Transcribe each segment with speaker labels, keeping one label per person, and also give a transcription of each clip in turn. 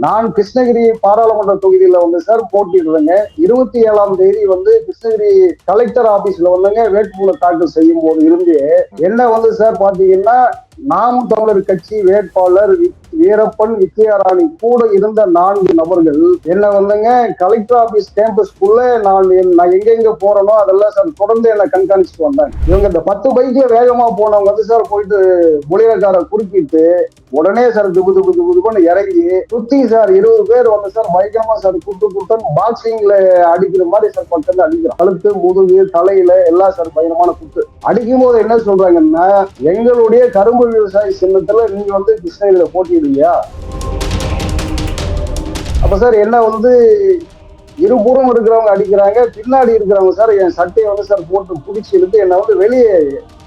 Speaker 1: நான் கிருஷ்ணகிரி பாராளுமன்ற தொகுதியில வந்து சார் போட்டிடுறேங்க இருபத்தி ஏழாம் தேதி வந்து கிருஷ்ணகிரி கலெக்டர் ஆபீஸ்ல வந்துங்க வேட்புமனு தாக்கல் செய்யும் போது இருந்து என்ன வந்து சார் பாத்தீங்கன்னா நாமும் தமிழர் கட்சி வேட்பாளர் வீரப்பன் வித்யாராணி கூட இருந்த நான்கு நபர்கள். என்ன வந்துங்க? கலெக்டர் ஆபீஸ் கேம்பஸ்க்குள்ள நான் நான் நான் எங்கெங்க போறேனோ அதெல்லாம் சார் தொடர்ந்து என்ன கண்காணிச்சுட்டு வந்தாங்க இவங்க இந்த பத்து பைக்ல வேகமா போனவங்க வந்து சார் போயிட்டு புலியக்கார குறுக்கிட்டு உடனே சார் துபு துபு துபு துபுன்னு இறங்கி சுத்தி சார் இருபது பேர் வந்து சார் பயங்கரமா சார் குட்டு குட்டன் பாக்ஸிங்ல அடிக்கிற மாதிரி சார் பக்கத்துல அடிக்கிறோம் கழுத்து முதுகு தலையில எல்லாம் சார் பயங்கரமான குத்து. அடிக்கும் போது என்ன சொல்றாங்கன்னா எங்களுடைய கரும்பு விவசாய சின்னத்துல நீங்க வந்து கிருஷ்ணகிரியில போட்டிடுவியா அப்ப சார் என்ன வந்து இருபுறம் இருக்கிறவங்க அடிக்கிறாங்க பின்னாடி இருக்கிறவங்க சார் என் சட்டையை வந்து சார் போட்டு பிடிச்சி இழுத்து என்னை வந்து வெளியே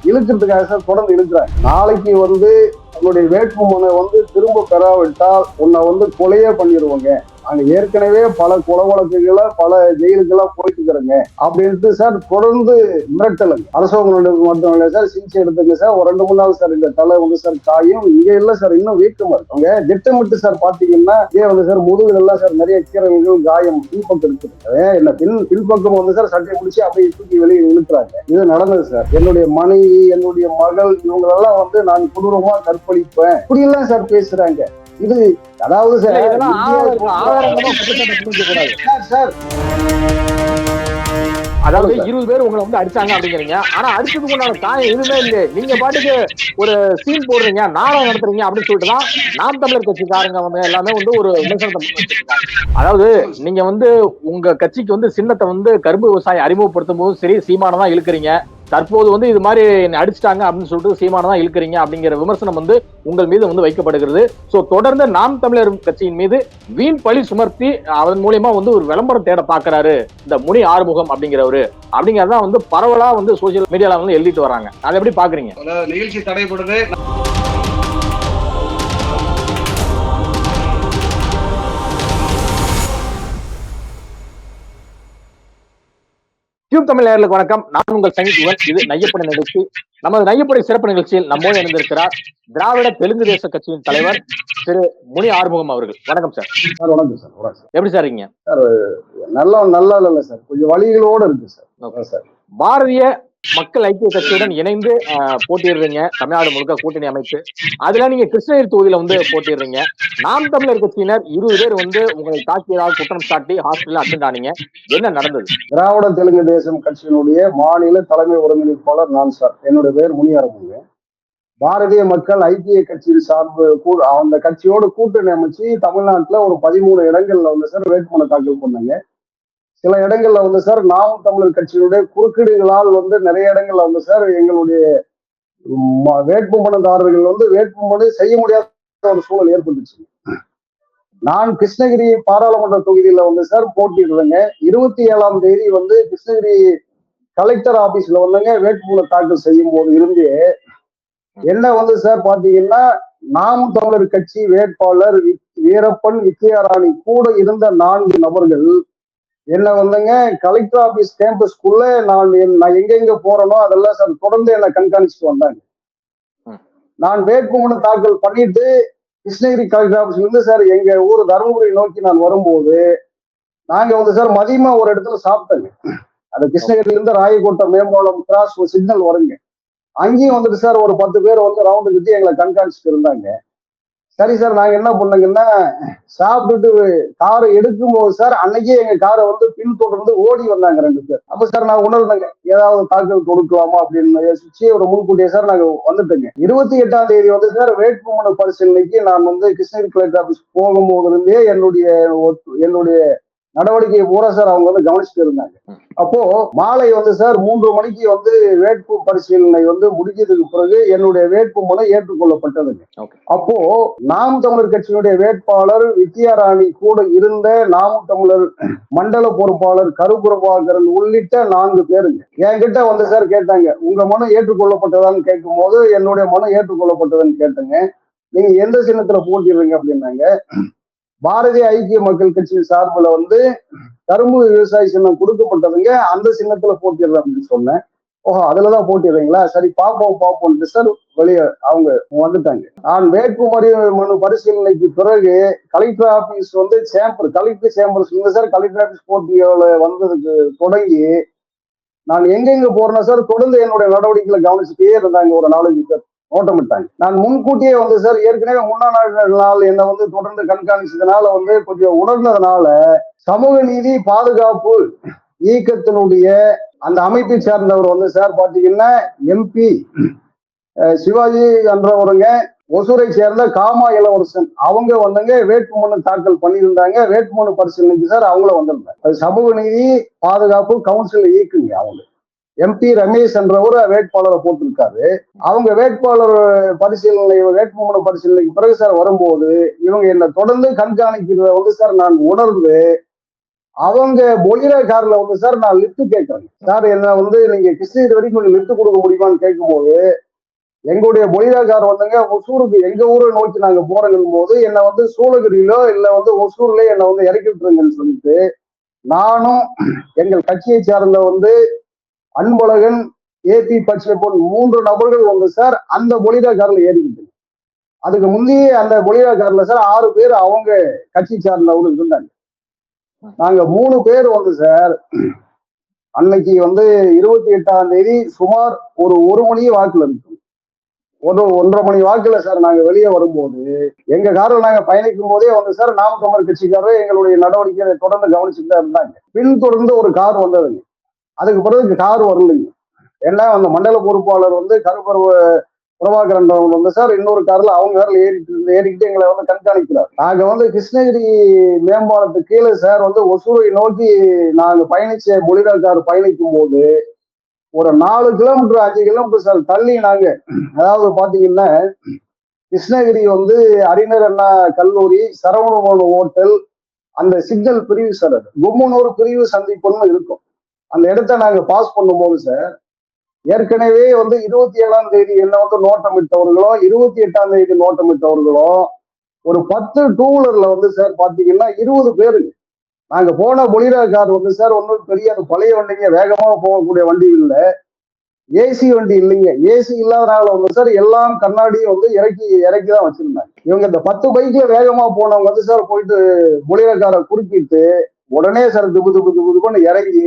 Speaker 1: இழுக்கிறதுக்காக சார் தொடர்ந்து இழுக்கிறாங்க. நாளைக்கு வந்து உன்னுடைய வேட்புமனை வந்து திரும்ப பெறாவிட்டால் உன்னை வந்து கொலையே பண்ணிடுவாங்க அங்க ஏற்கனவே பல கொலை வழக்குகளை பல ஜெயிலுக்கெல்லாம் போயிட்டு இருக்கிறாங்க அப்படின்ட்டு சார் தொடர்ந்து மிரட்டலுங்க. அரசவங்களுடைய மட்டும் இல்லை சார் சிகிச்சை எடுத்துங்க சார். ஒரு ரெண்டு மூணு நாள் சார் இந்த தலை வந்து சார் காயும் இங்க இல்ல சார் இன்னும் வீக்கமா இருக்குங்க. திட்டமிட்டு சார் பாத்தீங்கன்னா ஏன் வந்து சார் முதுகுல சார் நிறைய கீரல்கள் காயம் பின்பக்கம் இருக்குது என்ன பின் பின்பக்கம் வந்து சார் சட்டை பிடிச்சி அப்படியே தூக்கி வெளியே இழுக்கிறாங்க இது நடந்தது சார். என்னுடைய மனைவி என்னுடைய மகள் இவங்களெல்லாம் வந்து நான் கொடூரமா கற்பழிப்பேன் இப்படியெல்லாம் சார் பேசுறாங்க. இது அதாவது
Speaker 2: இல்ல,
Speaker 1: சார்
Speaker 2: அதாவது. இருபது பேர் உங்களை வந்து அடிச்சாங்க அப்படிங்கிறீங்க. ஆனா அடிச்சதுக்கு உண்டான காயம் எதுவுமே இல்லையே. நீங்க பாட்டுக்கு ஒரு சீன் போடுறீங்க நாடகம் நடத்துறீங்க அப்படின்னு சொல்லிட்டு தான் நாம் தமிழர் கட்சிக்காரங்க வந்து எல்லாமே வந்து ஒரு விமர்சனத்தை. அதாவது நீங்க வந்து உங்க கட்சிக்கு வந்து சின்னத்தை வந்து கரும்பு விவசாயம் அறிமுகப்படுத்தும் போது சரி சீமானை தான் இழுக்கிறீங்க. தற்போது வந்து இது மாதிரி என்னை அடிச்சிட்டாங்க அப்படின்னு சொல்லிட்டு சீமான தான் இழுக்கிறீங்க அப்படிங்கிற விமர்சனம் வந்து உங்கள் மீது வந்து வைக்கப்படுகிறது. ஸோ தொடர்ந்து நாம் தமிழர் கட்சியின் மீது வீண் பழி சுமர்த்தி அதன் மூலியமா வந்து ஒரு விளம்பரம் தேட பாக்குறாரு இந்த முனி ஆறுமுகம் அப்படிங்கிறவரு. அப்படிங்கறதான் வந்து பரவலா வந்து சோசியல் மீடியால வந்து எழுதிட்டு வராங்க. அதை எப்படி பாக்குறீங்க
Speaker 3: நிகழ்ச்சி தடைபடுது.
Speaker 2: டியூப் தமிழ் நேயர்களுக்கு வணக்கம். நான் உங்கள் சங்கீத்துவன் இது நையப்படை நிகழ்ச்சி. நமது நையப்படை சிறப்பு நிகழ்ச்சியில் நம்மோடு இணைந்திருக்கிறார் திராவிட தெலுங்கு தேச கட்சியின் தலைவர் திரு முனி ஆறுமுகம் அவர்கள். வணக்கம் சார்.
Speaker 1: சார் வணக்கம் சார். சார்.
Speaker 2: எப்படி சார் இருக்கீங்க?
Speaker 1: நல்லா நல்லா இல்லை சார். கொஞ்சம் வழிகளோட இருக்கு சார். சார்.
Speaker 2: பாரதிய மக்கள் ஐக்கிய கட்சியுடன் இணைந்து அஹ், போட்டியிடுறீங்க. தமிழ்நாடு முழுக்க கூட்டணி அமைத்து அதுல நீங்க கிருஷ்ணகிரி தொகுதியில வந்து போட்டிடுறீங்க நாம் தமிழர் கட்சியினர் இருபது பேர் வந்து உங்களை தாக்கியதாக குற்றம் சாட்டி ஹாஸ்பிட்டல் அட்டென்ட் ஆனீங்க என்ன நடந்தது?
Speaker 1: திராவிட தெலுங்கு தேசம் கட்சியினுடைய மாநில தலைமை ஒருங்கிணைப்பாளர் நான் சார். என்னுடைய பேர் முனியாரமுங்க பாரதிய மக்கள் ஐக்கிய கட்சியின் சார்பு கூ- அந்த கட்சியோட கூட்டணி அமைச்சு தமிழ்நாட்டுல ஒரு பதிமூணு இடங்கள்ல வந்து சார் வேட்புமனு தாக்கல் பண்ணாங்க. சில இடங்கள்ல வந்து சார் நாம் தமிழர் கட்சியினுடைய குறுக்கீடுகளால் வந்து நிறைய இடங்கள்ல வந்து சார் எங்களுடைய ம- வேட்புமனுதாரர்கள் வந்து வேட்புமனு செய்ய முடியாத ஒரு சூழல் ஏற்பட்டுச்சு. நான் கிருஷ்ணகிரி பாராளுமன்ற தொகுதியில வந்து சார் போட்டிடுறேங்க இருபத்தி ஏழாம் தேதி வந்து கிருஷ்ணகிரி கலெக்டர் ஆபீஸ்ல வந்துங்க வேட்புமனு தாக்கல் செய்யும் போது இருந்து என்ன வந்து சார் பாத்தீங்கன்னா நாம் தமிழர் கட்சி வேட்பாளர் வீரப்பன் வித்யாராணி கூட இருந்த நான்கு நபர்கள் என்ன வந்துங்க? கலெக்டர் ஆபீஸ் கேம்பஸ்க்குள்ள நான் நான் எங்கெங்க போறேனோ அதெல்லாம் சார் தொடர்ந்து என்ன கண்காணிச்சுட்டு வந்தாங்க. நான் வேட்புமனு தாக்கல் பண்ணிட்டு கிருஷ்ணகிரி கலெக்டர் ஆபீஸ்ல இருந்து சார் எங்க ஊர் தருமபுரி நோக்கி நான் வரும்போது நாங்க வந்து சார் மதியமா ஒரு இடத்துல சாப்பிட்டேங்க. அது கிருஷ்ணகிரில இருந்து ராயக்கோட்டை மேம்பாலம் கிராஸ் ஒரு சிக்னல் வருங்க. அங்கேயும் வந்துட்டு சார் ஒரு பத்து பேர் வந்து ரவுண்டு கட்டி எங்களை கண்காணிச்சுட்டு இருந்தாங்க. சரி சார் நாங்க என்ன பண்ணோங்கன்னா சாப்பிட்டுட்டு காரை எடுக்கும்போது சார் அன்னைக்கே எங்க காரை வந்து பின்தொடர்ந்து ஓடி வந்தாங்க ரெண்டு பேர். அப்ப சார் நான் உணர்ந்தேங்க ஏதாவது தாக்கல் கொடுக்கலாமா அப்படின்னு யோசிச்சு ஒரு முன்கூட்டியே சார் நாங்க வந்துட்டோங்க. இருபத்தி எட்டாம் தேதி வந்து சார் வேட்புமனு பரிசீலனைக்கு நான் வந்து கிருஷ்ணகிரி கலெக்டர் ஆபீஸ் போகும்போது இருந்தே என்னுடைய ஒத்து- என்னுடைய நடவடிக்கையை பூரா சார் அவங்க வந்து கவனிச்சுட்டு இருந்தாங்க. அப்போ மாலை வந்து சார் மூன்று மணிக்கு வந்து வேட்பு பரிசீலனை வந்து முடிஞ்சதுக்கு பிறகு என்னுடைய வேட்பு மனு ஏற்றுக்கொள்ளப்பட்டதுங்க. அப்போ நாம் தமிழர் கட்சியினுடைய வேட்பாளர் வித்யாராணி கூட இருந்த நாம் தமிழர் மண்டல பொறுப்பாளர் கருபுரபாகரன் உள்ளிட்ட நான்கு பேருங்க. என்கிட்ட வந்து சார் கேட்டாங்க உங்க மனு ஏற்றுக்கொள்ளப்பட்டதான்னு கேட்கும் போது என்னுடைய மனு ஏற்றுக்கொள்ளப்பட்டதுன்னு கேட்டேங்க. நீங்க எந்த சின்னத்துல போட்டிடுறீங்க? அப்படின்னாங்க. பாரதிய ஐக்கிய மக்கள் கட்சியின் சார்பில் வந்து கரும்பு விவசாய சின்னம் கொடுக்கப்பட்டதுங்க. அந்த சின்னத்துல போட்டிடுறேன் அப்படின்னு சொன்னேன். ஓஹோ அதுலதான் போட்டிடுறீங்களா? சரி பாப்போம் பாப்போம்ட்டு சார் வெளியே அவங்க வந்துட்டாங்க. நான் வேட்புமனு மனு பரிசீலனைக்கு பிறகு கலெக்டர் ஆபீஸ் வந்து சேம்பர் கலெக்டர் சேம்பர் இருந்து சார் கலெக்டர் ஆபீஸ் போட்டியோட வந்ததுக்கு தொடங்கி நான் எங்கெங்க போறேன்னா சார் தொடர்ந்து என்னுடைய நடவடிக்கைகளை கவனிச்சுட்டே இருந்தாங்க ஒரு நாலஞ்சு பேர். ஓட்டமிட்டாங்க நான் முன்கூட்டியே வந்து சார் ஏற்கனவே முன்னாள் நாள் என்னை வந்து தொடர்ந்து கண்காணிச்சதுனால வந்து கொஞ்சம் உணர்ந்ததுனால சமூக நீதி பாதுகாப்பு இயக்கத்தினுடைய அந்த அமைப்பை சேர்ந்தவர் வந்து சார் பாத்தீங்கன்னா எம்பி சிவாஜி என்றவருங்க ஒசூரை சேர்ந்த காமா இளவரசன். அவங்க வந்துங்க வேட்புமனு தாக்கல் பண்ணியிருந்தாங்க. வேட்புமனு பரிசீலனைக்கு சார் அவங்களும் வந்திருந்தாங்க. அது சமூக நீதி பாதுகாப்பு கவுன்சில் இயக்குங்க அவங்க. எம்பி ரமேஷ் என்றவர் வேட்பாளரை போட்டிருக்காரு. அவங்க வேட்பாளர் பரிசீலனை வேட்புமனு பரிசீலனைக்கு பிறகு சார் வரும்போது இவங்க என்னை தொடர்ந்து கண்காணிக்கிறத வந்து சார் நான் உணர்ந்து அவங்க பொலிரா கார்ல வந்து சார் நான் லிஃப்ட் கேட்கறேன் சார் என்ன வந்து நீங்க கிருஷ்ணகிரி வரைக்கும் கொஞ்சம் லிஃப்ட் கொடுக்க முடியுமான்னு கேட்கும்போது எங்களுடைய பொலிரா கார் வந்துங்க ஒசூருக்கு எங்க ஊரை நோக்கி நாங்க போறோங்கும் போது என்னை வந்து சூளகிரியிலோ இல்ல வந்து ஒசூர்ல என்னை வந்து இறக்கி விட்டுருங்கன்னு சொல்லிட்டு நானும் எங்கள் கட்சியை சார்ந்த வந்து அன்பழகன் ஏபி பச்சை போல் மூன்று நபர்கள் வந்து சார் அந்த பொலிரா காரில் ஏறிக்கிட்டு அதுக்கு முந்தையே அந்த பொலிரா காரில் சார் ஆறு பேர் அவங்க கட்சி சார்ந்தவங்க இருந்தாங்க. நாங்க மூணு பேர் வந்து சார் அன்னைக்கு வந்து இருபத்தி எட்டாம் தேதி சுமார் ஒரு ஒரு மணி வாக்குல இருக்கும் ஒரு ஒன்றரை மணி வாக்குல சார் நாங்க வெளியே வரும்போது எங்க காரில் நாங்க பயணிக்கும் போதே வந்து சார் நாமக்கமர் கட்சிக்காரர் எங்களுடைய நடவடிக்கையை தொடர்ந்து கவனிச்சுட்டு தான் இருந்தாங்க. பின்தொடர்ந்து ஒரு கார் வந்ததுங்க. அதுக்கு பிறகு கார் வரலைங்க ஏன்னா அந்த மண்டல பொறுப்பாளர் வந்து கருப்பருவ பிரபாகரன் வந்து சார் இன்னொரு கார்ல அவங்க கார்ல ஏறிட்டு ஏறிக்கிட்டு எங்களை வந்து கண்காணிக்கிறார். நாங்க வந்து கிருஷ்ணகிரி மேம்பாலத்து கீழே சார் வந்து ஒசூரை நோக்கி நாங்க பயணிச்ச பொலிரா கார் பயணிக்கும் போது ஒரு நாலு கிலோமீட்டர் அஞ்சு கிலோமீட்டர் சார் தள்ளி நாங்க. அதாவது பாத்தீங்கன்னா கிருஷ்ணகிரி வந்து அறிஞர் அண்ணா கல்லூரி சரவணபவன் ஹோட்டல் அந்த சிக்னல் பிரிவு சார் அது. கும்மனூர் பிரிவு சந்திப்புன்னு இருக்கும். அந்த இடத்த நாங்க பாஸ் பண்ணும்போது சார் ஏற்கனவே வந்து இருபத்தி ஏழாம் தேதி என்ன வந்து நோட்டமிட்டவர்களோ இருபத்தி எட்டாம் தேதி நோட்டமிட்டவர்களோ ஒரு பத்து டூ வீலர்ல வந்து சார் பாத்தீங்கன்னா இருபது பேருங்க. நாங்க போன பொலிரா கார் வந்து சார் ஒன்றும் பெரிய அது பழைய வண்டிங்க வேகமாக போகக்கூடிய வண்டி இல்லை. ஏசி வண்டி இல்லைங்க. ஏசி இல்லாதனால வந்து சார் எல்லாம் கண்ணாடியும் வந்து இறக்கி இறக்கி தான் வச்சிருந்தாங்க. இவங்க இந்த பத்து பைக்ல வேகமா போனவங்க வந்து சார் போயிட்டு பொலிரா காரை குறுக்கிட்டு உடனே சார் துபு துபு துபு துபுன்னு இறங்கி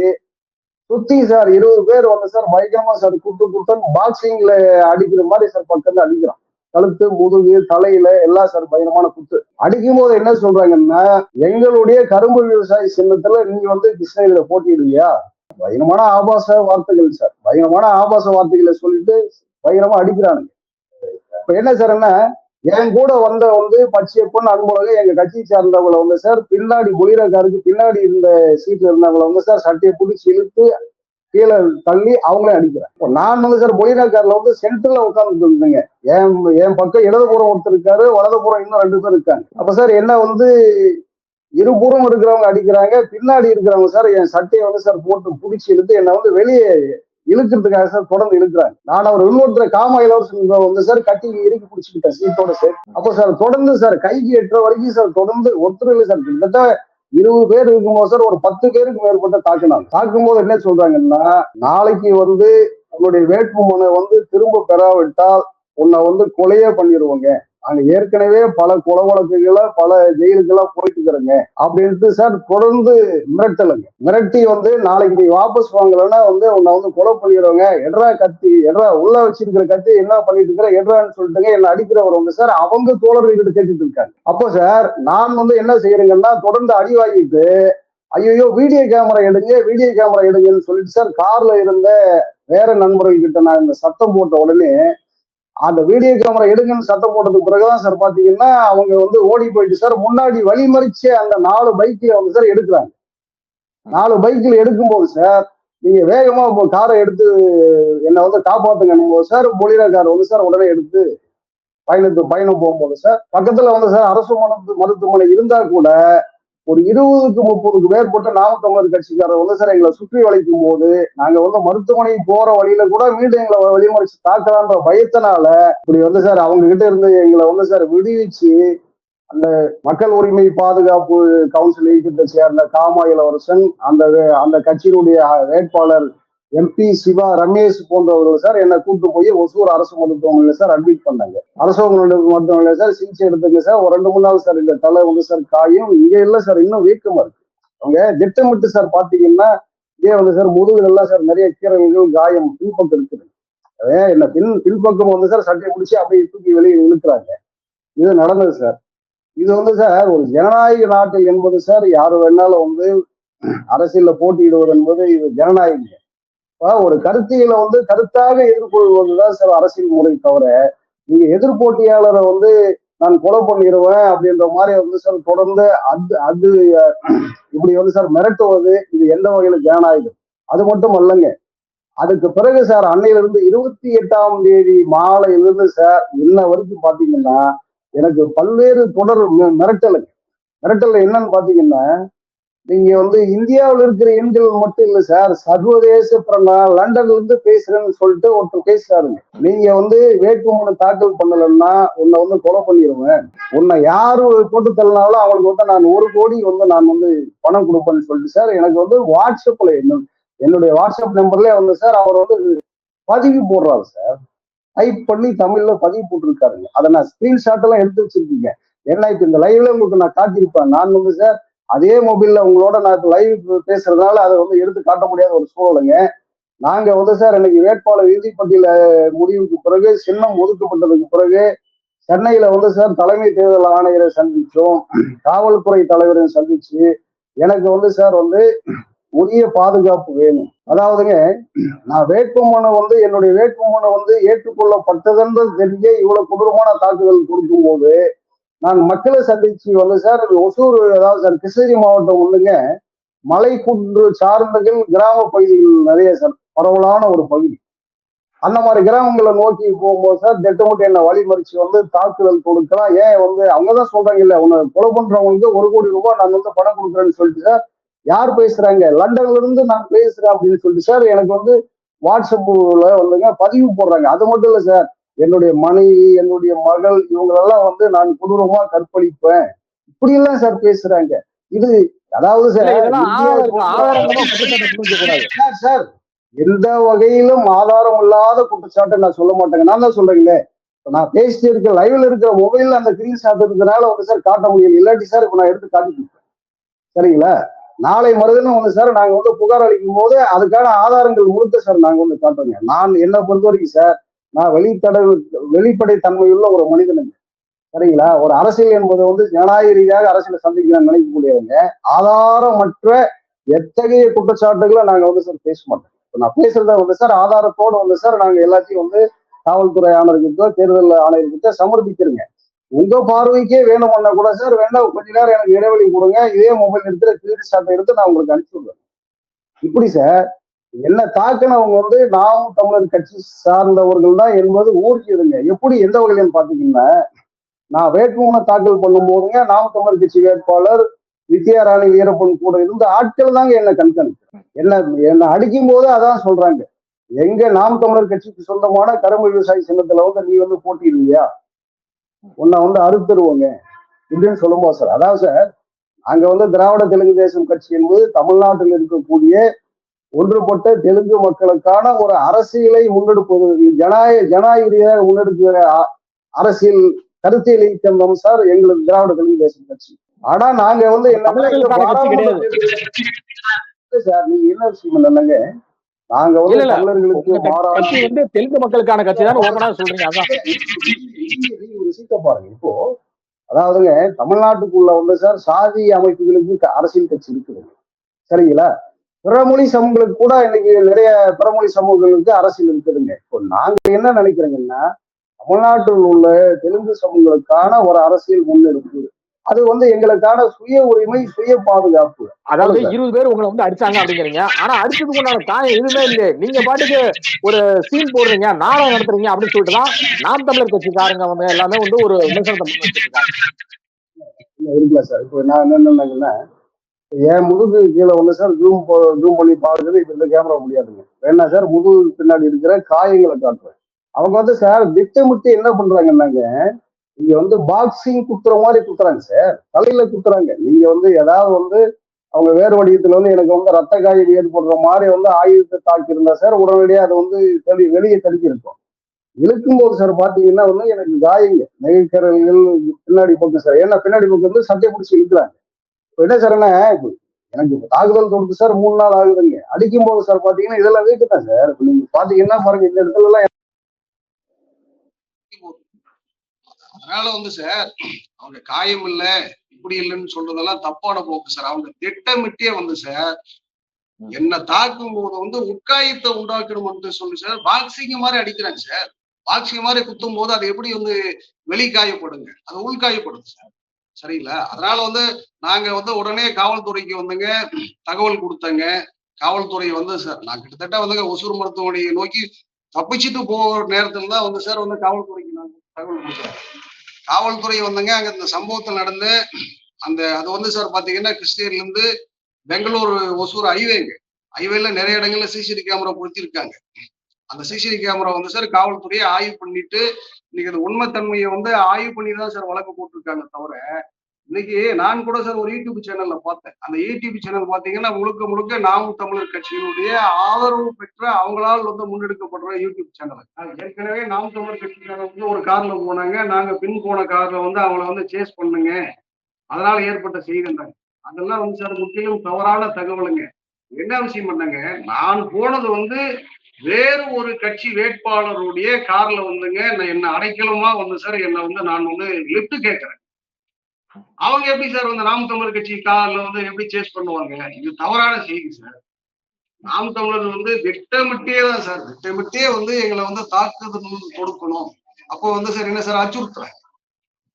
Speaker 1: சுத்தி சார் இருபது பேர் வந்து சார் பயங்கரமா சார் குட்டு குட்டன் பாக்ஸிங்ல அடிக்கிற மாதிரி சார் பக்கத்துல அடிக்கிறான். கழுத்து முதுகு தலையில எல்லாம் சார் பயங்கரமான குத்து. அடிக்கும் போது என்ன சொல்றாங்கன்னா எங்களுடைய கரும்பு விவசாய சின்னத்துல நீங்க வந்து கிருஷ்ணகிரியில போட்டிடுவியா பயங்கரமான ஆபாச வார்த்தைகள் சார். பயங்கரமான ஆபாச வார்த்தைகளை சொல்லிட்டு பயங்கரமா அடிக்கிறானுங்க. இப்ப என்ன சார்ன்னா என் கூட வந்த வந்து பச்சையப்பன் அன்புலக எங்க கட்சியை சேர்ந்தவங்களை வந்து சார் பின்னாடி பொலிரக்காருக்கு பின்னாடி இருந்த சீட்ல இருந்தவங்களை வந்து சார் சட்டையை பிடிச்சி இழுத்து கீழே தள்ளி அவங்களே அடிக்கிறேன் இப்போ நான் வந்து சார் பொலிரக்காரில் வந்து சென்டர்ல உட்காந்துட்டு இருந்தேங்க. என் என் பக்கம் இடதுபுறம் ஒருத்தர் இருக்காரு வலதுபுறம் இன்னும் ரெண்டு பேர் இருக்காங்க. அப்ப சார் என்ன வந்து இருபுறம் இருக்கிறவங்க அடிக்கிறாங்க பின்னாடி இருக்கிறவங்க சார் என் சட்டையை வந்து சார் போட்டு பிடிச்சி இழுத்து என்னை வந்து வெளியே இழுக்கிறதுக்காக சார் தொடர்ந்து இழுக்கிறாங்க நான் அவர் இன்னொருத்தர் காம இலவசம் வந்து சார் கட்டி இறுக்கி பிடிச்சிக்கிட்டேன் சீட்டோட சார். அப்போ சார் தொடர்ந்து சார் கைக்கு எட்டுற வரைக்கும் சார் தொடர்ந்து ஒருத்தர் இல்லை சார். கிட்டத்தட்ட இருபது பேர் இருக்கும்போது சார் ஒரு பத்து பேருக்கு மேற்பட்ட தாக்குனாங்க. தாக்கும் போது என்ன சொல்றாங்கன்னா நாளைக்கு வந்து உங்களுடைய வேட்புமனு வந்து திரும்ப பெறாவிட்டால் உன்னை வந்து கொலையே பண்ணிடுவோங்க நாங்க ஏற்கனவே பல கொலை வழக்குகளை பல ஜெயிலுக்கெல்லாம் போயிட்டு இருக்கிறேங்க. அப்படின்ட்டு சார் தொடர்ந்து மிரட்டலுங்க. மிரட்டி வந்து நாளைக்கு நீ வாபஸ் வாங்கலன்னா வந்து உன்னை வந்து கொலை பண்ணிடுவாங்க. எட்ரா கத்தி எட்ரா உள்ள வச்சிருக்கிற கத்தி என்ன பண்ணிட்டு இருக்கிற எட்ரான்னு சொல்லிட்டுங்க என்ன அடிக்கிறவர் வந்து சார் அவங்க தோழர்கள் கேட்டுட்டு இருக்காங்க அப்போ சார் நான் வந்து என்ன செய்யறேங்கன்னா தொடர்ந்து அடி வாங்கிட்டு ஐயோ வீடியோ கேமரா எடுங்க வீடியோ கேமரா எடுங்கன்னு சொல்லிட்டு சார் கார்ல இருந்த வேற நண்பர்கள் கிட்ட நான் இந்த சத்தம் போட்ட உடனே அந்த வீடியோ கேமரா எடுங்கன்னு சத்தம் போட்டதுக்கு பிறகுதான் சார் பாத்தீங்கன்னா அவங்க வந்து ஓடி போயிட்டு சார் முன்னாடி வழிமறிச்சு அந்த நாலு பைக்ல அவங்க சார் எடுக்கிறாங்க. நாலு பைக்கில் எடுக்கும்போது சார் நீங்க வேகமா காரை எடுத்து என்னை வந்து காப்பாத்துங்க. போது சார் மொழிரா கார் வந்து சார் உடனே எடுத்து பயணத்து பயணம் போகும்போது சார் பக்கத்துல வந்து சார் அரசு மருத்து மருத்துவமனை இருந்தா கூட ஒரு இருபதுக்கு முப்பதுக்கு மேற்பட்ட நாமக்கமர் கட்சிக்காரர் வந்து சார் எங்களை சுற்றி வளைக்கும் போது நாங்க வந்து மருத்துவமனைக்கு போற வழியில கூட மீண்டும் எங்களை வழிமுறைச்சு தாக்கலான்ற பயத்தினால இப்படி வந்து சார் அவங்க கிட்ட இருந்து எங்களை வந்து சார் விடுவிச்சு அந்த மக்கள் உரிமை பாதுகாப்பு கவுன்சில் கிட்ட சேர்ந்த காமா இளவரசன் அந்த அந்த கட்சியினுடைய வேட்பாளர் எம்பி சிவா ரமேஷ் போன்றவர்கள் சார் என்னை கூட்டு போய் ஒசூர் அரசு மருத்துவமனையில சார் அட்மிட் பண்ணாங்க. அரசு மருத்துவமனையில சார் சிகிச்சை எடுத்துங்க சார். ஒரு ரெண்டு மூணு நாள் சார் இந்த தலை வந்து சார் காயும். இங்க இல்லை சார் இன்னும் வீக்கமா இருக்கு. அவங்க திட்டமிட்டு சார் பாத்தீங்கன்னா இதே வந்து சார் முதுகுல எல்லாம் சார் நிறைய கீரல்கள் காயம் பின்பக்கம் இருக்குது. அதே என்ன பின் பின்பக்கம் வந்து சார் சட்டை பிடிச்சி அப்படியே தூக்கி வெளியே இழுக்கிறாங்க. இது நடந்தது சார். இது வந்து சார் ஒரு ஜனநாயக நாட்டில் என்பது சார் யாரு வேணாலும் வந்து அரசியல போட்டியிடுவது என்பது இது ஜனநாயகம். ஒரு கருத்தியலை வந்து கருத்தாக எதிர்கொள்வதுதான் சார் அரசியல் முறை தவிர நீங்க எதிர்போட்டியாளரை வந்து நான் கொலை பண்ணிடுவேன் அப்படின்ற மாதிரி வந்து சார் தொடர்ந்து அது அது இப்படி வந்து சார் மிரட்டுவது இது எந்த வகையில ஜனநாயகம். அது மட்டும் அல்லங்க. அதுக்கு பிறகு சார் அன்னையிலிருந்து இருபத்தி எட்டாம் தேதி மாலையிலிருந்து சார் இன்ன வரைக்கும் பாத்தீங்கன்னா எனக்கு பல்வேறு தொடர் மி- மிரட்டலுங்க. மிரட்டல் என்னன்னு பாத்தீங்கன்னா நீங்க வந்து இந்தியாவில் இருக்கிற எண்கள் மட்டும் இல்ல சார். சர்வதேச நான் லண்டன்ல இருந்து பேசுறேன்னு சொல்லிட்டு ஒருத்தர் பேசுறாருங்க. நீங்க வந்து வேட்புமனு தாக்கல் பண்ணலன்னா உன்னை வந்து கொலை பண்ணிடுவேன் உன்னை யாரு போட்டு தள்ளினாலும் அவங்களுக்கு வந்து நான் ஒரு கோடி வந்து நான் வந்து பணம் கொடுப்பேன்னு சொல்லிட்டு சார். எனக்கு வந்து வாட்ஸ்அப்ல என்ன என்னுடைய வாட்ஸ்அப் நம்பர்லயே வந்து சார் அவர் வந்து பதிவு போடுறாரு சார். டைப் பண்ணி தமிழ்ல பதிவு போட்டிருக்காருங்க. அதை நான் ஸ்கிரீன்ஷாட் எல்லாம் எடுத்து வச்சிருக்கீங்க. ஏன்னா இப்ப இந்த லைவ்ல உங்களுக்கு நான் காட்டியிருப்பேன். நான் வந்து சார் அதே மொபைல்ல உங்களோட நான் லைவ் பேசுறதுனால அதை வந்து எடுத்து காட்ட முடியாத ஒரு சூழலுங்க. நாங்க வந்து சார் இன்னைக்கு வேட்பாளர் இறுதிப்பட்டியல முடிவுக்கு பிறகு சின்னம் ஒதுக்கப்பட்டதுக்கு பிறகு சென்னையில வந்து சார் தலைமை தேர்தல் ஆணையரை சந்திச்சோம். காவல்துறை தலைவரை சந்திச்சு எனக்கு வந்து சார் வந்து உரிய பாதுகாப்பு வேணும். அதாவதுங்க நான் வேட்புமனு வந்து என்னுடைய வேட்புமனு வந்து ஏற்றுக்கொள்ளப்பட்டதென்று தெரிஞ்ச இவ்வளவு கொடூரமான தாக்குதல் கொடுக்கும் போது நான் மக்களை சந்திச்சு வந்து சார் ஒசூர் அதாவது சார் கிருஷ்ணகிரி மாவட்டம் ஒண்ணுங்க. மலை குன்று சார்ந்தகள் கிராம பகுதிகள் நிறைய சார் பரவலான ஒரு பகுதி. அந்த மாதிரி கிராமங்களை நோக்கி போகும்போது சார் திட்டமிட்டு என்ன வழிமறிச்சு வந்து தாக்குதல் கொடுக்கலாம். ஏன் வந்து அவங்கதான் சொல்றாங்க இல்ல உன்னை கொலை பண்றவங்களுக்கு ஒரு கோடி ரூபாய் நாங்கள் வந்து பணம் கொடுக்குறேன்னு சொல்லிட்டு சார் யார் பேசுறாங்க? லண்டன்ல இருந்து நான் பேசுறேன் அப்படின்னு சொல்லிட்டு சார் எனக்கு வந்து வாட்ஸ்அப்ல வந்துங்க பதிவு போடுறாங்க. அது மட்டும் இல்ல சார் என்னுடைய மனைவி என்னுடைய மகள் இவங்களெல்லாம் வந்து நான் கொடூரமா கற்பழிப்பேன். இப்படி எல்லாம் சார் பேசுறாங்க. இது அதாவது சார் சார், எந்த வகையிலும் ஆதாரம் இல்லாத குற்றச்சாட்டை நான் சொல்ல மாட்டேங்க. நான் தான் சொல்றேங்களே. நான் பேசிட்டு இருக்க லைவ்ல இருக்கிற மொபைல்ல அந்த கிரீன் ஷாட் இருக்கிறதுனால வந்து சார் காட்ட முடியல. இல்லாட்டி சார் இப்ப நான் எடுத்து காட்டிட்டு சரிங்களா? நாளை மறுதினம் வந்து சார் நாங்க வந்து புகார் அளிக்கும் போது அதுக்கான ஆதாரங்கள் முழுக்க சார் நாங்க வந்து காட்டுறோங்க. நான் என்ன பொறுத்த வரைக்கும் சார் நான் வெளித்தடவு வெளிப்படை தன்மையுள்ள ஒரு மனிதனுங்க சரிங்களா? ஒரு அரசியல் என்பது வந்து ஜனநாயக ரீதியாக அரசியலை சந்திக்க நினைக்கக்கூடியவங்க ஆதாரமற்ற எத்தகைய குற்றச்சாட்டுகளை நாங்கள் வந்து சார் பேச மாட்டோம். இப்போ நான் பேசுறத வந்து சார் ஆதாரத்தோட வந்து சார் நாங்கள் எல்லாத்தையும் வந்து காவல்துறை ஆணையர்கிட்ட தேர்தல் ஆணையர்கிட்ட சமர்ப்பிக்கிறோங்க. உங்க பார்வைக்கே வேணும்னா கூட சார் வேண்டாம். கொஞ்ச நேரம் எனக்கு இடைவெளி கொடுங்க. இதே மொபைல் எடுத்து கிரெடிட் ஷாட்டை எடுத்து நான் உங்களுக்கு அனுப்பிச்சு விடுறேன் இப்படி சார் என்ன தாக்கினவங்க வந்து நாம் தமிழர் கட்சி சார்ந்தவர்கள் தான் என்பது ஊர்ஜிதுங்க. எப்படி எந்த வகையிலன்னு பாத்தீங்கன்னா நான் வேட்புமனை தாக்கல் பண்ணும் போதுங்க நாம் தமிழர் கட்சி வேட்பாளர் வித்யாராணி வீரப்பன் கூட இருந்த ஆட்கள் தாங்க என்ன கண்காணிப்பு என்ன என்ன அடிக்கும் போது அதான் சொல்றாங்க. எங்க நாம் தமிழர் கட்சிக்கு சொந்தமான கரும்பு விவசாய சின்னத்துல வந்து நீ வந்து போட்டிடுவியா உன்னை வந்து அறுத்துருவோங்க. இப்படின்னு சொல்லும்போது சார் அதாவது சார் அங்க வந்து திராவிட தெலுங்கு தேசம் கட்சி என்பது தமிழ்நாட்டில் இருக்கக்கூடிய ஒன்றுபட்ட தெலுங்கு மக்களுக்கான ஒரு அரசியலை முன்னெடுப்பது. ஜனநாயக ரீதியாக முன்னெடுக்கிற அரசியல் கருத்தியல் இயக்கம் சார் எங்களுக்கு திராவிட தெலுங்கு தேசம் கட்சி. ஆனா நாங்க வந்து என்ன சார் நீங்க என்ன விஷயம் இல்லைங்க நாங்க வந்து. தமிழர்களுக்கு
Speaker 2: வந்து தெலுங்கு மக்களுக்கான கட்சி தான். சொல்றீங்க. அதான்.
Speaker 1: விஷயத்தை பாருங்க. இப்போ அதாவதுங்க தமிழ்நாட்டுக்குள்ள வந்து சார் சாதி அமைப்புகளுக்கு அரசியல் கட்சி இருக்குது. சரிங்களா? பிறமொழி சமூகங்களுக்கு கூட இன்னைக்கு நிறைய பிறமொழி சமூகங்களுக்கு அரசியல் இருக்குதுங்க இப்போ நாங்க என்ன நினைக்கிறோங்கன்னா தமிழ்நாட்டில் உள்ள தெலுங்கு சமூகங்களுக்கான ஒரு அரசியல் முன்னெடுப்பு அது வந்து எங்களுக்கான சுய உரிமை சுய பாதுகாப்பு
Speaker 2: அதாவது. இருபது பேர் உங்களை வந்து அடிச்சாங்க அப்படிங்கிறீங்க ஆனா அடிச்சதுக்கு உண்டான காயம் எதுவுமே இல்லையே நீங்க பாட்டுக்கு ஒரு சீன் போடுறீங்க நாடகம் நடத்துறீங்க அப்படின்னு சொல்லிட்டு தான் நாம் தமிழர் கட்சிக்காரங்க வந்து எல்லாமே வந்து ஒரு விமர்சனத்தை முன் வச்சிருக்காங்க
Speaker 1: இல்ல, இருக்குல்ல சார் இப்போ நான் என்ன என்னங்கன்னா என் முதுகு கீழே வந்து சார் ஜூம் ஜூம் பண்ணி பார்க்குறது இப்ப இந்த கேமரா முடியாதுங்க. வேணா சார் முதுகு பின்னாடி இருக்கிற காயங்களை காட்டுறேன். அவங்க வந்து சார் திட்டமிட்டு என்ன பண்றாங்கன்னாங்க இங்க வந்து பாக்ஸிங் குத்துற மாதிரி குத்துறாங்க சார் தலையில குத்துறாங்க. நீங்க வந்து ஏதாவது வந்து
Speaker 4: அவங்க வேறு வடிவத்துல வந்து எனக்கு வந்து ரத்த காயம் ஏற்படுற மாதிரி வந்து ஆயுதத்தை தாக்கி இருந்தா சார் உடனடியாக அதை வந்து தெளி வெளியே தடுக்கி இருக்கும். இழுக்கும்போது சார் பாத்தீங்கன்னா வந்து எனக்கு காயங்க. நெகிழ்கரல்கள் பின்னாடி பக்கம் சார் ஏன்னா பின்னாடி பக்கம் வந்து சட்டை பிடிச்சி இழுக்கிறாங்க. என்ன சார் என்ன? எனக்கு தாக்குதல் தொடுத்து சார் மூணு நாள் ஆகுதுங்க. அடிக்கும் போது சார் பாத்தீங்கன்னா இதெல்லாம் வீட்டு தான் சார் இப்போ நீங்க பாத்தீங்கன்னா பாருங்க இந்த இடத்துல எல்லாம்
Speaker 1: அதனால வந்து சார் அவங்க காயம் இல்ல இப்படி இல்லைன்னு சொல்றதெல்லாம் தப்பான போக்கு சார் அவங்க திட்டமிட்டே வந்து சார் என்ன தாக்கும் போது வந்து உட்காயத்தை உண்டாக்கணும் சொல்லி சார் பாக்ஸிங் மாதிரி அடிக்கிறாங்க சார் பாக்ஸிங் மாதிரி குத்தும் போது அது எப்படி வந்து வெளிக்காயப்படுங்க? அது உள்காயப்படுது சார் சரிங்களா அதனால வந்து நாங்க வந்து உடனே காவல்துறைக்கு வந்துங்க தகவல் கொடுத்தங்க. காவல்துறை வந்து சார் நான் கிட்டத்தட்ட வந்துங்க ஒசூர் மருத்துவமனையை நோக்கி தப்பிச்சுட்டு போகிற நேரத்துல தான் வந்து சார் வந்து காவல்துறைக்கு நாங்க தகவல் கொடுத்தோம். காவல்துறை வந்துங்க அங்க இந்த சம்பவத்தில் நடந்து அந்த அது வந்து சார் பாத்தீங்கன்னா கிருஷ்ணகிரில இருந்து பெங்களூர் ஒசூர் ஹைவேங்க. ஹைவேல நிறைய இடங்கள்ல சிசிடிவி கேமரா பொருத்திருக்காங்க. அந்த சிசிடிவி கேமரா வந்து சார் காவல்துறையை ஆய்வு பண்ணிட்டு இன்னைக்கு அது உண்மைத்தன்மையை வந்து ஆய்வு பண்ணி தான் சார் வழக்கு போட்டிருக்காங்க தவிர இன்னைக்கு நான் கூட சார் ஒரு யூடியூப் சேனல்ல பார்த்தேன். அந்த யூடியூப் சேனல் பாத்தீங்கன்னா முழுக்க முழுக்க நாம் தமிழர் கட்சியினுடைய ஆதரவு பெற்ற அவங்களால் வந்து முன்னெடுக்கப்படுற யூடியூப் சேனல். ஏற்கனவே நாம் தமிழர் கட்சிக்காரங்க வந்து ஒரு கார்ல போனாங்க நாங்க பின் போன கார்ல வந்து அவங்கள வந்து சேஸ் பண்ணுங்க. அதனால ஏற்பட்ட செய்திருந்தாங்க அதெல்லாம் வந்து சார் முற்றிலும் தவறான தகவலுங்க. என்ன விஷயம் பண்ணாங்க? நான் போனது வந்து வேறு ஒரு கட்சி வேட்பாளருடைய கார்ல வந்துங்க நான் என்ன அடைக்கலமா வந்து சார் என்ன வந்து நான் வந்து லிப்ட் கேட்கறேன் அவங்க எப்படி சார் வந்து நாம் தமிழர் கட்சி கார்ல வந்து எப்படி சேஸ் பண்ணுவாங்க? இது தவறான செய்தி சார். நாம் தமிழர் வந்து திட்டமிட்டே தான் சார் திட்டமிட்டே வந்து எங்களை வந்து தாக்குதல் கொடுக்கணும். அப்போ வந்து சார் என்ன சார் அச்சுறுத்துறேன்.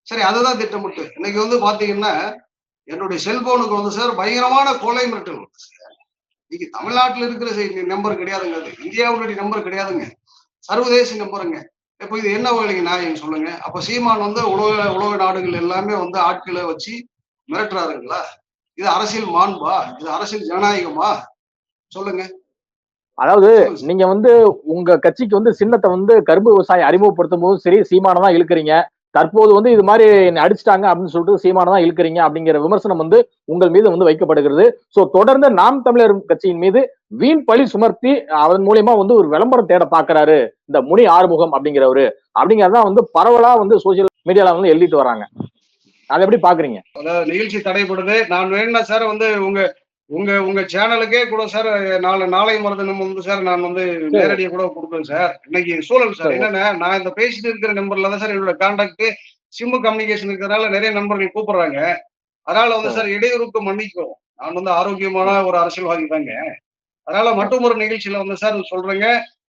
Speaker 1: சரி அதுதான் திட்டமிட்டு. இன்னைக்கு வந்து பாத்தீங்கன்னா என்னுடைய செல்போனுக்கு வந்து சார் பயங்கரமான கொலை மிரட்டல் வந்து சார் இன்னைக்கு தமிழ்நாட்டில் இருக்கிற நம்பர் கிடையாதுங்க அது. இந்தியாவுடைய நம்பர் கிடையாதுங்க. சர்வதேச நம்பருங்க இப்போ இது என்ன வேலைங்க நியாயம் சொல்லுங்க? அப்போ சீமான் வந்து உலக உலக நாடுகள் எல்லாமே வந்து ஆட்களை வச்சு மிரட்டுறாருங்களா? இது அரசியல் மாண்பா? இது அரசியல் ஜனநாயகமா? சொல்லுங்க.
Speaker 2: அதாவது நீங்க வந்து உங்க கட்சிக்கு வந்து சின்னத்தை வந்து கரும்பு விவசாயம் அறிமுகப்படுத்தும் போதும் சரி சீமானை தான் இழுக்கிறீங்க. தற்போது வந்து இது மாதிரி என்னை அடிச்சிட்டாங்க அப்படின்னு சொல்லிட்டு சீமானை தான் இழுக்கிறீங்க அப்படிங்கிற விமர்சனம் வந்து உங்கள் மீது வந்து வைக்கப்படுகிறது. சோ தொடர்ந்து நாம் தமிழர் கட்சியின் மீது வீண் பழி சுமர்த்தி அதன் மூலியமா வந்து ஒரு விளம்பரம் தேட பாக்குறாரு இந்த முனி ஆறுமுகம் அப்படிங்கிறவரு. அப்படிங்கறதான் வந்து பரவலா வந்து சோசியல் மீடியால வந்து எழுதிட்டு வராங்க. அதை எப்படி பாக்குறீங்க
Speaker 1: நிகழ்ச்சி தடைப்படுது நான் வேணும்னா சார் வந்து உங்க உங்க உங்க சேனலுக்கே கூட சார் நாளை நாளை மருதனம் வந்து சார் நான் வந்து நேரடியா கூட கொடுப்பேன் சார் இன்னைக்கு சூழல் சார்
Speaker 2: சரி.
Speaker 1: என்னன்னா நான் இந்த பேசிட்டு இருக்கிற நம்பர்ல தான் சார் என்னோட கான்டாக்ட் சிம்மு கம்யூனிகேஷன் இருக்கிறதுனால நிறைய நண்பர்கள் கூப்பிடுறாங்க. அதனால வந்து சார். இடையூறுக்கு மன்னிக்கும் நான் வந்து ஆரோக்கியமான ஒரு அரசியல்வாதி தாங்க. அதனால மட்டும் ஒரு நிகழ்ச்சியில வந்து சார் சொல்றேங்க.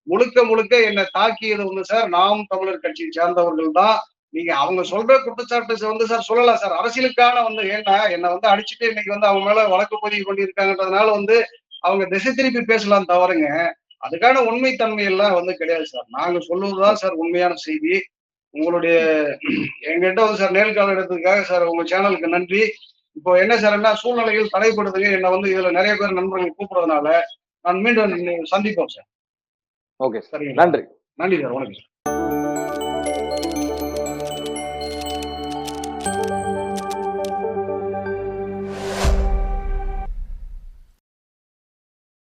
Speaker 1: முழுக்க முழுக்க என்னை தாக்கியது வந்து சார் நாம் தமிழர் கட்சியை சேர்ந்தவர்கள் தான். நீங்க அவங்க சொல்ற குற்றச்சாட்டு வந்து சார் சொல்லலாம் சார். அரசியலுக்கான வந்து ஏன்னா என்னை வந்து அடிச்சுட்டு இன்னைக்கு வந்து அவங்க மேல வழக்கு பதிவு பண்ணியிருக்காங்கன்றதுனால வந்து அவங்க திசை திருப்பி பேசலாம் தவறுங்க. அதுக்கான உண்மைத்தன்மை எல்லாம் வந்து கிடையாது சார். நாங்க சொல்லுவதுதான் சார் உண்மையான செய்தி. உங்களுடைய எங்கிட்ட வந்து சார் நேர்காணல் எடுத்ததுக்காக சார் உங்க சேனலுக்கு நன்றி. இப்போ என்ன சார் என்ன சூழ்நிலைகள் தடைப்படுதுங்க என்னை வந்து இதுல நிறைய பேர் நண்பர்கள் கூப்பிடுறதுனால நான் மீண்டும் சந்திப்போம் சார்.
Speaker 2: ஓகே
Speaker 1: சரிங்க
Speaker 2: நன்றி.
Speaker 1: நன்றி சார். வணக்கம்